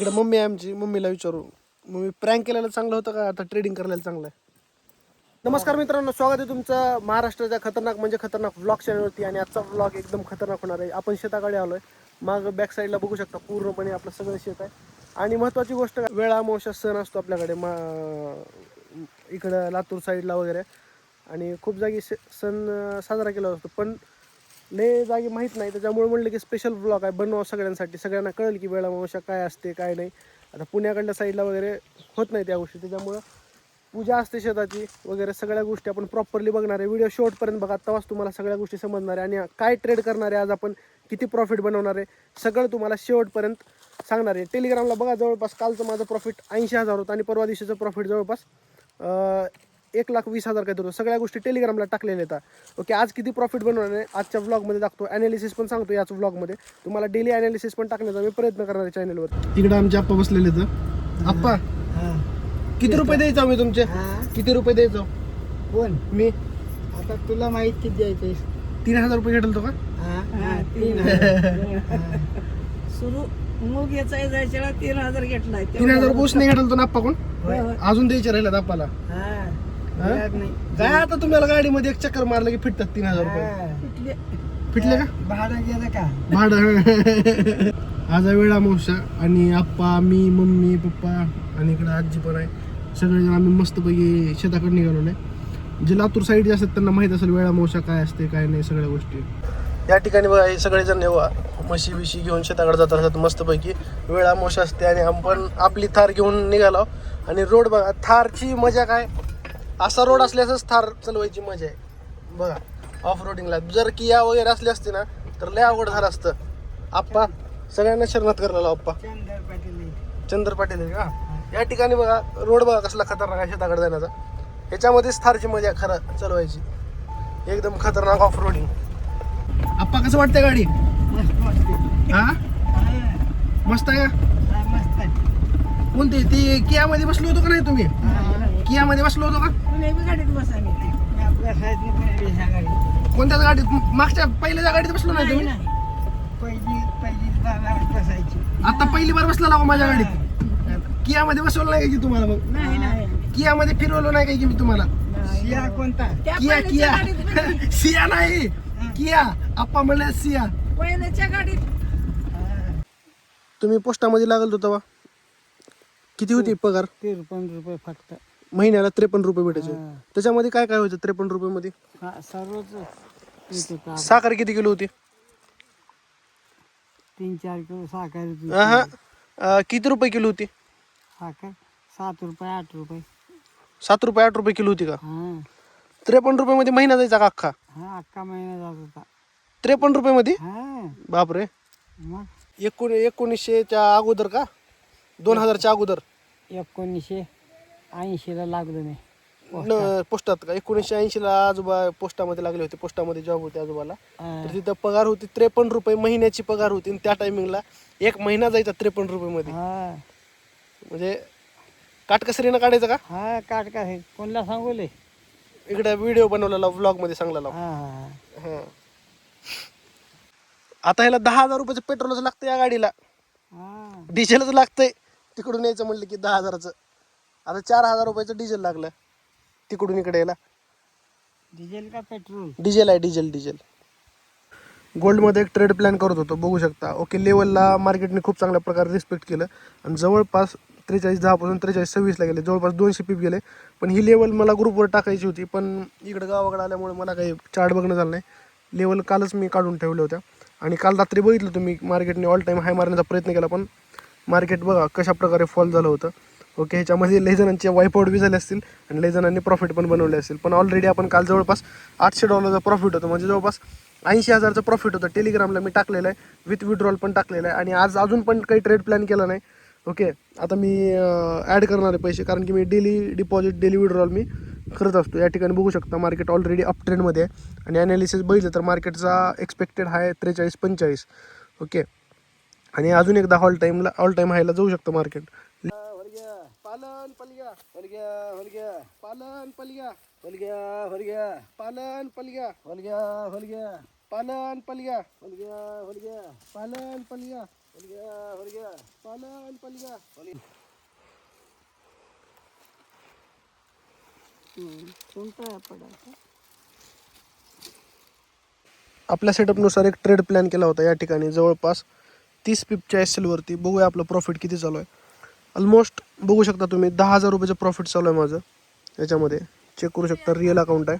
इकडे मम्मी आहे आमची मम्मीला विचारू. मम्मी प्रँक केलेलं चांगलं होतं का? आता ट्रेडिंग करायला चांगलं आहे. नमस्कार मित्रांनो स्वागत आहे तुमचं महाराष्ट्राच्या खतरनाक म्हणजे खतरनाक व्लॉग चॅनलवरती आणि आजचा व्लॉग एकदम खतरनाक होणार आहे. आपण शेताकडे आलो आहे माग बॅक साईडला बघू शकता पूर्णपणे आपलं सगळं शेत आहे. आणि महत्त्वाची गोष्ट वेळा अमावश्या सण असतो आपल्याकडे मा इकडं लातूर साईडला वगैरे. आणि खूप जागी सण साजरा केला जातो. पण लय जागी माहीत नाही. त्याच्यामुळे म्हणलं की स्पेशल ब्लॉग आहे बनवा सगळ्यांसाठी. सगळ्यांना कळेल की वेळामावशा काय असते काय नाही. आता पुण्याकडल्या साईडला वगैरे होत नाही त्या गोष्टी. त्याच्यामुळं पूजा असते शेताची वगैरे सगळ्या गोष्टी आपण प्रॉपरली बघणार आहे. व्हिडिओ शेवटपर्यंत बघा. तेव्हाच तुम्हाला सगळ्या गोष्टी समजणार आहे. आणि काय ट्रेड करणार आहे आज आपण? किती प्रॉफिट बनवणार आहे? सगळं तुम्हाला शेवटपर्यंत सांगणार आहे. टेलिग्रामला बघा. जवळपास कालचं माझं प्रॉफिट ऐंशी हजार होतं आणि परवा दिवशीचं प्रॉफिट जवळपास एक लाख वीस हजार काहीतरी होतं सगळ्या गोष्टी टेलिग्रामला टाकलेल्या आहेत. ओके आज किती प्रॉफिट बनवणार आहे? आजच्या व्लॉगमध्ये दाखतो ॲनालिसिस पण सांगतो याच व्लॉगमध्ये तुम्हाला डेली ॲनालिसिस पण टाकण्याचा मी प्रयत्न करणार आहे चॅनलवर इकडे आमचे आप्पा बसलेले तर आप्पा किती रुपये द्यायचा मी तुमचे? किती रुपये द्यायचो? कोण? मी. आता तुला माहीत किती द्यायचे? तीन हजार रुपये घेतल तो का? तीन सुरू मूग याचा जायच्या तीन हजार घेतलाय. तीन हजार रुपये उसने घेतल तो ना आप्पा कोण. अजून द्यायचे राहिला नाही. काय आता तुम्हाला गाडीमध्ये एक चक्कर मारलं की फिटतात तीन हजार रुपये? फिटले. का? भाडं गेलं का? भाडं. आज आहे वेळा मावशा आणि आप्पा मी मम्मी पप्पा आणि इकडे आजी पण आहे. सगळेजण आम्ही मस्तपैकी शेताकडे निघालो आहे जे लातूर साईड असतात त्यांना माहीत असेल वेळा मावशा काय असते काय नाही सगळ्या गोष्टी. या ठिकाणी बघा हे सगळेजण येवा म्हशी बिशी घेऊन शेताकडे जात असतात मस्तपैकी. वेळा मोशा असते आणि आपण आपली थार घेऊन निघालो. आणि रोड बघा थारची मजा काय? असा रोड असल्यासच थार चालवायची मजा आहे. बघा ऑफ रोडिंगला जर किया वगैरे असली असते ना तर लय अवघड झालं असतं. आप्पा सगळ्यांना शरणात करलेला आप्पा. चंदर पाटील का? या ठिकाणी बघा रोड बघा कसला खतरनाक आहे शेताकडे जाण्याचा. ह्याच्यामध्येच थारची मजा खरं चालवायची. एकदम खतरनाक ऑफ रोडिंग आप्पा कसं वाटतं गाडी? मस्त हा? आहे का? मस्त आहे. कोणती? ती कियामध्ये बसलो होतो का नाही तुम्ही? कियामध्ये बसलो होतो का? कोणत्याच गाडीत? मागच्या पहिल्याच्या गाडीत बसलो नाही नाही, तुम्ही? नाही. पहिली पहिली गाडीत बसायची. आता पहिली बार बसला का माझ्या गाडीत. कियामध्ये बसवलं नाही का की तुम्हाला मग? नाही नाही. कियामध्ये फिरवलं नाही का की मी तुम्हाला? शिया कोणता? KIA KIA. सिया नाही. किया. आप्पा म्हणले सिया. पहिल्याच्या गाडीत. तुम्ही पोस्टामध्ये लागल होता तेव्हा. किती होती पगार? त्रेपन्न रुपये फक्त. महिन्याला त्रेपन्न रुपये भेटायचे. त्याच्यामध्ये काय काय व्हायचं त्रेपन्न रुपये मध्ये हा सर्वच येत होतं. साखर किती किलो होती? तीन चार किलो साखर होती. हा. अं, किती रुपये किलो होती? साखर? सात रुपये आठ रुपये. सात रुपये आठ रुपये किलो होती का? हा. त्रेपन्न रुपये मध्ये महिना जायचा का अख्खा? हा अख्खा महिना जात होता. त्रेपन्न रुपये मध्ये हा. बापरे. मग? एकोण एकोणीसशेच्या अगोदर का? दोन हजारच्या अगोदर? एकोणीसशे. ऐंशीला लागलो मी न- पोस्टात का? एकोणीसशे ऐंशीला आजोबा पोस्टामध्ये लागले होते पोस्टामध्ये जॉब होते आजोबाला. हा. तर तिथं पगार होती त्रेपन्न रुपये महिन्याची पगार होती आणि त्या टायमिंगला एक महिना जायचा त्रेपन्न रुपये मध्ये हा. म्हणजे काटकसरीनं काढायचं का? हा काट का हे कोणला सांगूले? इकडे व्हिडिओ बनवलेला व्लॉगमध्ये सांगलेला. हा हा हा. आता ह्याला दहा हजार रुपयाचं पेट्रोलच लागतं या गाडीला. हा. डिझेलच लागतंय. तिकडून यायचं म्हणलं की दहा हजाराचं. आता चार हजार रुपयाचं डिझेल लागलं. तिकडून इकडे यायला. डिझेल का पेट्रोल? डिझेल आहे डिझेल डिझेल. गोल्डमध्ये एक ट्रेड प्लॅन करत होतो बघू शकता. ओके लेवलला मार्केटने खूप चांगल्या प्रकारे रिस्पेक्ट केलं. आणि जवळपास त्रेचाळीस दहापासून त्रेचाळीस सव्वीसला गेले. जवळपास दोनशे पीप गेले. पण ही लेवल मला ग्रुपवर टाकायची होती पण इकडं गावाकडे आल्यामुळे मला काही चार्ट बघणं झालं नाही. लेवल कालच मी काढून ठेवल्या होत्या. आणि काल रात्री बघितलं तुम्ही मार्केटने ऑल टाईम हाय मारण्याचा प्रयत्न केला पण मार्केट बघा कशा प्रकारे फॉल झालं होतं. ओके ह्याच्यामध्ये लई जणांचे वाईपआउट बी झाले असतील आणि लई जणांनी प्रॉफिट पण बनवले असतील. पण ऑलरेडी आपण काल जवळपास आठशे डॉलरचा प्रॉफिट होतं. म्हणजे जवळपास ऐंशी हजारचं प्रॉफिट होतं. टेलिग्रामला मी टाकलेलं आहे. विथ विड्रॉल पण टाकलेलं आहे. आणि आज अजून पण काही ट्रेड प्लॅन केला नाही. ओके आता मी ॲड करणार आहे पैसे. कारण की मी डेली डिपॉझिट डेली विड्रॉल मी करत असतो. या ठिकाणी बघू शकता मार्केट ऑलरेडी अप ट्रेंडमध्ये आहे. आणि ॲनालिसिस बघितलं तर मार्केटचा एक्सपेक्टेड हाय त्रेचाळीस पंचेचाळीस. ओके. आणि अजून एकदा हॉल टाईमला ऑल टाईम हायला जाऊ शकतं मार्केट पालन पलग्या होलग्या होलग्या पालन पलग्या होलग्या होलग्या पालन पलग्या होलग्या होलग्या पालन पलग्या होलग्या होलग्या पालन पलग्या पालन पलगा कोणता पडायचा आपल्या सेटअपनुसार एक ट्रेड प्लॅन केला होता या ठिकाणी. जवळपास तीस पिपच्या एस एलवरती बघूया आपलं प्रॉफिट किती चालू आहे. ऑलमोस्ट बघू शकता तुम्ही दहा हजार रुपयाचं प्रॉफिट चालू आहे माझं. याच्यामध्ये चेक करू शकता रिअल अकाउंट आहे.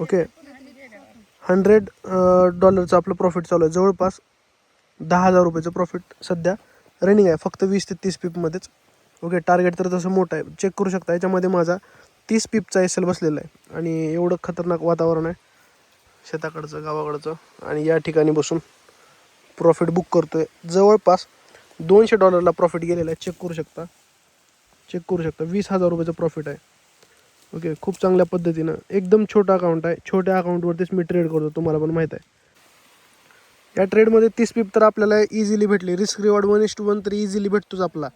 ओके हंड्रेड डॉलरचं आपलं प्रॉफिट चालू आहे. जवळपास दहा हजार रुपयाचं प्रॉफिट सध्या रनिंग आहे. फक्त वीस ते तीस पिपमध्येच ओके टार्गेट तर तसं मोठं आहे. चेक करू शकता. याच्यामध्ये माझा तीस पिपचा एस एल बसलेला आहे. आणि एवढं खतरनाक वातावरण आहे. शेताकडचं गावाकडचं. आणि या ठिकाणी बसून प्रॉफिट बुक करतो आहे जवळपास दोनशे डॉलरला प्रॉफिट गेलेला आहे. चेक करू शकता. चेक करू शकता. वीस हजार रुपयाचं प्रॉफिट आहे. ओके खूप चांगल्या पद्धतीनं. एकदम छोटा अकाउंट आहे. छोट्या अकाउंटवरतीच मी ट्रेड करतो. तुम्हाला पण माहीत आहे. या ट्रेडमध्ये तीस पिप तर आपल्याला इझिली भेटली. Risk reward one is to one तर इझिली भेटतोच आपला.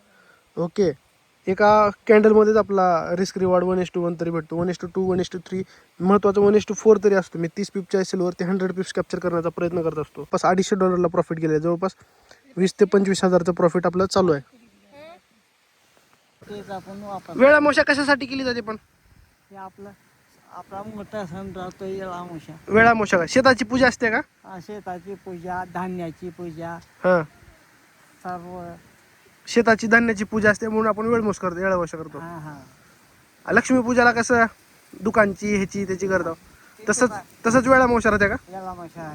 ओके एका कॅन्डलमध्येच आपला risk reward one is to one तरी भेटतो. One is to two one is to three महत्त्वाचं वन एस टू फोर तरी असतो. मी तीस पिपच्या एसएलवरती हंड्रेड पिप्स कॅप्चर करण्याचा प्रयत्न करत असतो. बस अडीचशे डॉलरला प्रॉफिट गेले जवळपास वीस ते पंचवीस हजारचं प्रॉफिट आपलं चालू आहे. तेच आपण वापर वेळा मोशा कशासाठी केली जाते पण? हे आपलं आपला मोठा सण राहतो येळा मोशा. वेळा मोशा का? शेताची पूजा असते का? शेताची पूजा धान्याची पूजा. हां. सर्व. शेताची धान्याची पूजा असते म्हणून आपण वेळमोस करतो वेळा मोशा करतो. हा हा. लक्ष्मी पूजाला कसं? दुकानची ह्याची त्याची करतो. तसंच तसंच वेळा मोशा राहते का? येळा मोशा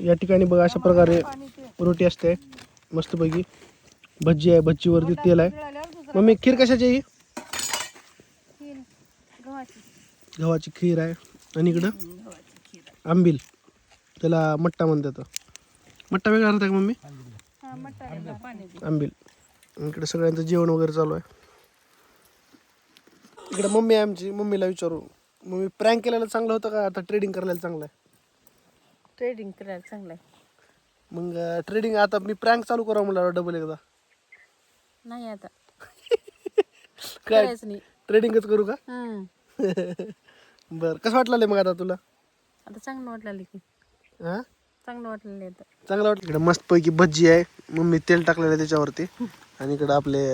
या ठिकाणी बघा अशा प्रकारे रोटी असते मस्तपैकी. भज्जी आहे भज्जीवरती तेल आहे. मम्मी खीर कशाची आहे ही? गव्हाची खीर आहे. आणि इकडं? आंबील. त्याला मट्टा म्हणतात. मट्टा वेगळा राहता का मम्मी? आंबील. आणि इकडे सगळ्यांचं जेवण वगैरे चालू आहे. इकडे मम्मी आहे आमची. मम्मीला विचारू. मम्मी प्रँक केलेलं चांगलं होतं का? आता ट्रेडिंग करायला चांगलं आहे? ट्रेडिंग करायला चांगलं आहे. मग ट्रेडिंग आता मी प्रँक चालू करा मला डबल एकदा. नाही आता. काय? करायचं नाही. ट्रेडिंगच करू का? हम्म. बर कसं वाटलं मग आता तुला? आता चांगलं वाटलं की. हा? चांगलं वाटलेलं आहे आता. चांगलं वाटलं इकडे मस्तपैकी भज्जी आहे. मम्मी तेल टाकलेलं आहे त्याच्यावरती. आणि इकडं आपले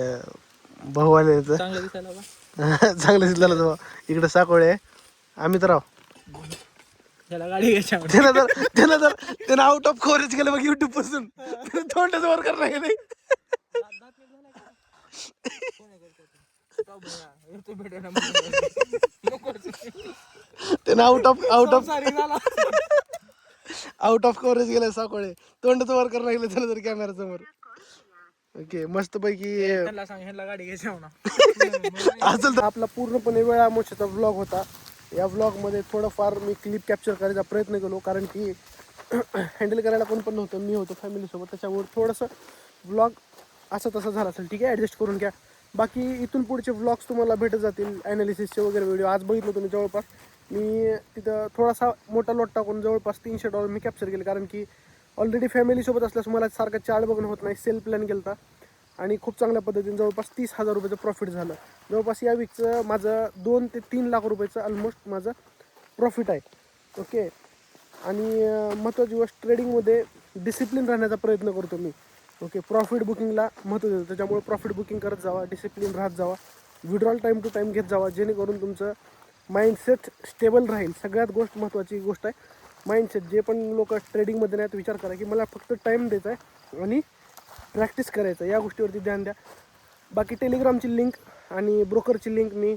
भाऊ आले. चांगलं दिसायला चांगलं दिसलेलं तो इकडे साकोळे आहे. आम्ही तर राव त्याला गाडी घ्यायच्या त्यानं तर त्यानं तर त्यानं आउट ऑफ कव्हरेज केलं बघ युट्यूबपासून. तोंडाचं वर करणार का नाही. त्यानं out of out of out of coverage गेलं साकोळे. तोंडाचं वर करणार गेलं त्यानं तर कॅमेरा समोर. ओके मस्त पैकी गाडी घ्यायच्या असेल तर आपला पूर्णपणे वेळा मोशाचा व्लॉग होता. या व्लॉगमध्ये थोडंफार मी क्लिप कॅप्चर करायचा प्रयत्न केलो कारण की हँडल करायला कोण पण नव्हतं मी होतो फॅमिलीसोबत त्याच्यामुळे थोडंसं व्लॉग असं तसं झालं असेल ठीक आहे? ॲडजस्ट करून घ्या. बाकी इथून पुढचे व्लॉग्स तुम्हाला भेटत जातील ॲनालिसिसचे वगैरे व्हिडिओ आज बघितलं तुम्ही जवळपास. मी तिथं थोडासा मोठा लोट टाकून जवळपास तीनशे डॉलर मी कॅप्चर केले कारण की ऑलरेडी फॅमिलीसोबत असल्यास मला सारखं चार्ट बघणं होत नाही सेल प्लॅन केला होता आणि खूप चांगल्या पद्धतीने जवळपास तीस हजार रुपयाचं प्रॉफिट झालं. जवळपास या वीकचं माझं दोन ते तीन लाख रुपयाचं ऑलमोस्ट माझं प्रॉफिट आहे. ओके आणि महत्त्वाची गोष्ट ट्रेडिंगमध्ये डिसिप्लिन राहण्याचा प्रयत्न करतो मी. ओके प्रॉफिट बुकिंगला महत्त्व देतो. त्याच्यामुळे प्रॉफिट बुकिंग करत जावा डिसिप्लिन राहत जावा. विड्रॉल टाईम टू टाईम घेत जावा. जेणेकरून तुमचं माइंडसेट स्टेबल राहील. सगळ्यात गोष्ट महत्त्वाची गोष्ट आहे माइंडसेट जे पण लोक ट्रेडिंगमध्ये नाही विचार करा की मला फक्त टाईम द्यायचा आहे आणि प्रॅक्टिस करायचं. या गोष्टीवरती ध्यान द्या. बाकी टेलिग्रामची लिंक आणि ब्रोकरची लिंक मी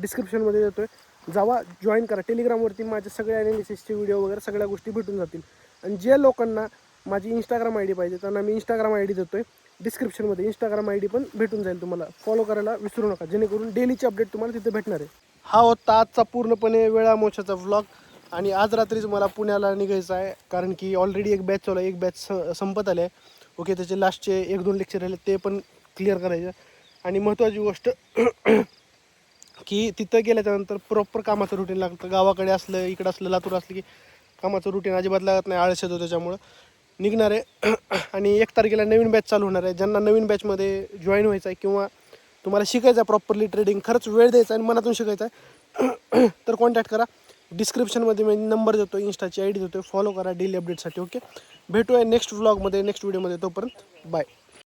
डिस्क्रिप्शनमध्ये देतो आहे जावा जॉईन करा. टेलिग्रामवरती माझे सगळे ॲनालिसिसचे व्हिडिओ वगैरे सगळ्या गोष्टी भेटून जातील. आणि जे लोकांना माझी इंस्टाग्राम आय डी पाहिजे त्यांना मी इंस्टाग्राम आय डी देतो आहे डिस्क्रिप्शनमध्ये इंस्टाग्राम आय डी पण भेटून जाईल तुम्हाला. फॉलो करायला विसरू नका. जेणेकरून डेलीचे अपडेट तुम्हाला तिथे भेटणार आहे. हा होता आजचा पूर्णपणे वेळामोशाचा व्लॉग आणि आज रात्रीच मला पुण्याला निघायचं आहे. कारण की ऑलरेडी एक बॅच चालू आहे. एक बॅच संपत आले आहे ओके त्याचे लास्टचे एक दोन लेक्चर राहिले ते पण क्लिअर करायचे. आणि महत्त्वाची गोष्ट की तिथं गेल्याच्यानंतर प्रॉपर कामाचं रुटीन लागतं. गावाकडे असलं इकडं असलं लातूर असलं की कामाचं रुटीन अजिबात लागत नाही आळस येतो त्याच्यामुळं. निघणार आहे आणि एक तारखेला नवीन बॅच चालू होणार आहे. ज्यांना नवीन बॅचमध्ये जॉईन व्हायचं आहे किंवा तुम्हाला शिकायचं आहे प्रॉपरली ट्रेडिंग खरंच वेळ द्यायचा आणि मनातून शिकायचं आहे तर कॉन्टॅक्ट करा. डिस्क्रिप्शनमध्ये मी नंबर देतो इंस्टाची आय डी देतो फॉलो करा डेली अपडेटसाठी ओके भेटूया नेक्स्ट व्लॉगमध्ये नेक्स्ट व्हिडिओमध्ये तोपर्यंत बाय